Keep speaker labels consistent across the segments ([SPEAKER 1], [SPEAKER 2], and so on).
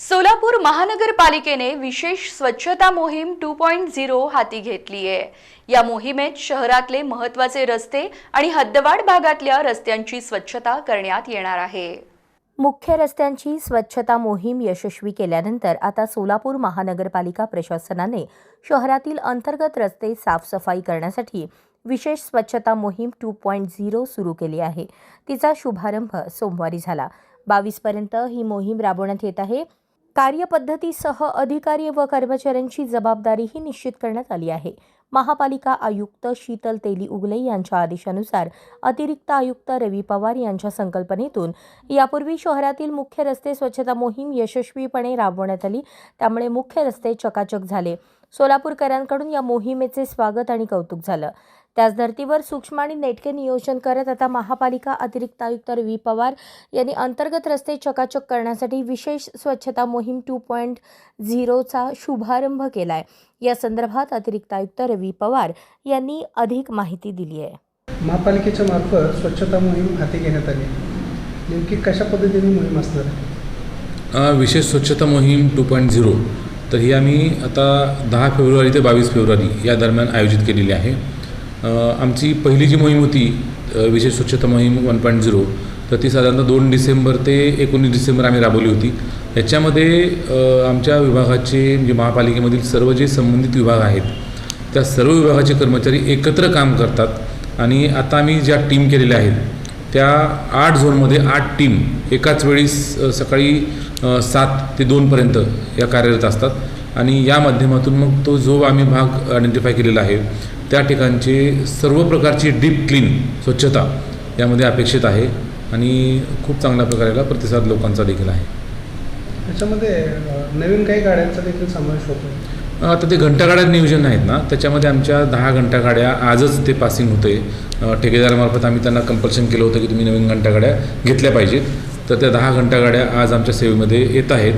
[SPEAKER 1] सोलापूर महानगरपालिकेने विशेष स्वच्छता मोहीम टू पॉईंट झिरो हाती घेतली आहे. या मोहिमेत शहरातले महत्त्वाचे रस्ते आणि हद्दवाड भागातल्या रस्त्यांची स्वच्छता करण्यात येणार आहे.
[SPEAKER 2] मुख्य रस्त्यांची स्वच्छता मोहीम यशस्वी केल्यानंतर आता सोलापूर महानगरपालिका प्रशासनाने शहरातील अंतर्गत रस्ते साफसफाई करण्यासाठी विशेष स्वच्छता मोहीम टू पॉईंट झिरो सुरू केली आहे. तिचा शुभारंभ सोमवारी झाला. बावीसपर्यंत ही मोहीम राबवण्यात येत आहे. कार्यपद्धतीसह अधिकारी व कर्मचाऱ्यांची जबाबदारीही निश्चित करण्यात आली आहे. महापालिका आयुक्त शीतल तेली उगले यांच्या आदेशानुसार अतिरिक्त आयुक्त रवी पवार यांच्या संकल्पनेतून यापूर्वी शहरातील मुख्य रस्ते स्वच्छता मोहीम यशस्वीपणे राबवण्यात आली. त्यामुळे मुख्य रस्ते चकाचक झाले. सोलापूरकरांकडून या मोहिमेचे स्वागत आणि कौतुक झालं. त्याच धर्तीवर सूक्ष्म आणि नेटके नियोजन करत आता महापालिका अतिरिक्त आयुक्त रवी पवार यांनी अंतर्गत रस्ते चकाचक करण्यासाठी विशेष स्वच्छता मोहीम टू पॉईंट झिरोचा शुभारंभ केला आहे या संदर्भात अतिरिक्त आयुक्त रवी पवार यांनी अधिक माहिती दिली आहे.
[SPEAKER 3] महापालिकेच्या मार्फत स्वच्छता मोहीम हाती घेण्यात आली. नेमकी कशा पद्धतीने मोहीम असणार? आहे
[SPEAKER 4] विशेष स्वच्छता मोहीम टू पॉईंट झिरो तर ही आम्ही आता दहा फेब्रुवारी ते बावीस फेब्रुवारी या दरम्यान आयोजित केलेली आहे. आमची पहिली जी मोहीम होती विशेष स्वच्छता मोहीम वन पॉईंट झिरो तर ती साधारणतः दोन डिसेंबर ते एकोणीस डिसेंबर आम्ही राबवली होती. याच्यामध्ये आमच्या विभागाचे म्हणजे महापालिकेमधील सर्व जे संबंधित विभाग आहेत त्या सर्व विभागाचे कर्मचारी एकत्र काम करतात आणि आता आम्ही ज्या टीम केलेल्या आहेत त्या आठ झोनमध्ये आठ टीम एकाच वेळी सकाळी सात ते दोनपर्यंत या कार्यरत असतात. आणि या माध्यमातून मग तो जो आम्ही भाग आयडेंटिफाय केलेला आहे त्या ठिकाणचे सर्व प्रकारची डीप क्लीन स्वच्छता यामध्ये अपेक्षित आहे आणि खूप चांगल्या प्रकारे याला प्रतिसाद लोकांचा देखील आहे.
[SPEAKER 3] त्याच्यामध्ये नवीन काही गाड्यांचा देखील समावेश होतो
[SPEAKER 4] आता ते घंटागाड्या नियोजन आहेत ना त्याच्यामध्ये आमच्या दहा घंटागाड्या आजच ते पासिंग होते ठेकेदारामार्फत आम्ही त्यांना कंपल्शन केलं होतं की तुम्ही नवीन घंटागाड्या घेतल्या पाहिजेत. तर त्या दहा घंटागाड्या आज आमच्या सेवेमध्ये येत आहेत.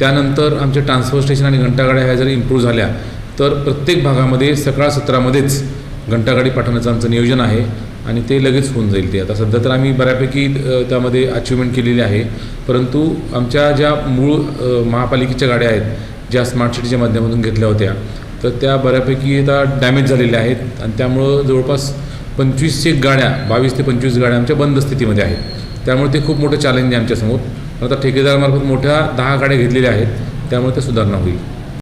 [SPEAKER 4] त्यानंतर आमच्या ट्रान्सफर स्टेशन आणि घंटागाड्या ह्या जर इम्प्रूव्ह झाल्या तर प्रत्येक भागामध्ये सकाळ सत्रामध्येच घंटागाडी पाठवण्याचं आमचं नियोजन आहे आणि ते लगेच होऊन जाईल ते. आता सध्या तर आम्ही बऱ्यापैकी त्यामध्ये अचिव्हमेंट केलेली आहे. परंतु आमच्या ज्या मूळ महापालिकेच्या गाड्या आहेत ज्या स्मार्ट सिटीच्या माध्यमातून घेतल्या होत्या तर त्या बऱ्यापैकी आता डॅमेज झालेल्या आहेत. आणि त्यामुळं जवळपास पंचवीसशे गाड्या बावीस ते पंचवीस गाड्या आमच्या बंद स्थितीमध्ये आहेत. त्यामुळे ते खूप मोठं चॅलेंज आहे आमच्यासमोर. आता ठेकेदारामार्फत मोठ्या दहा गाड्या घेतलेल्या आहेत. त्यामुळे ते सुधारणा होईल.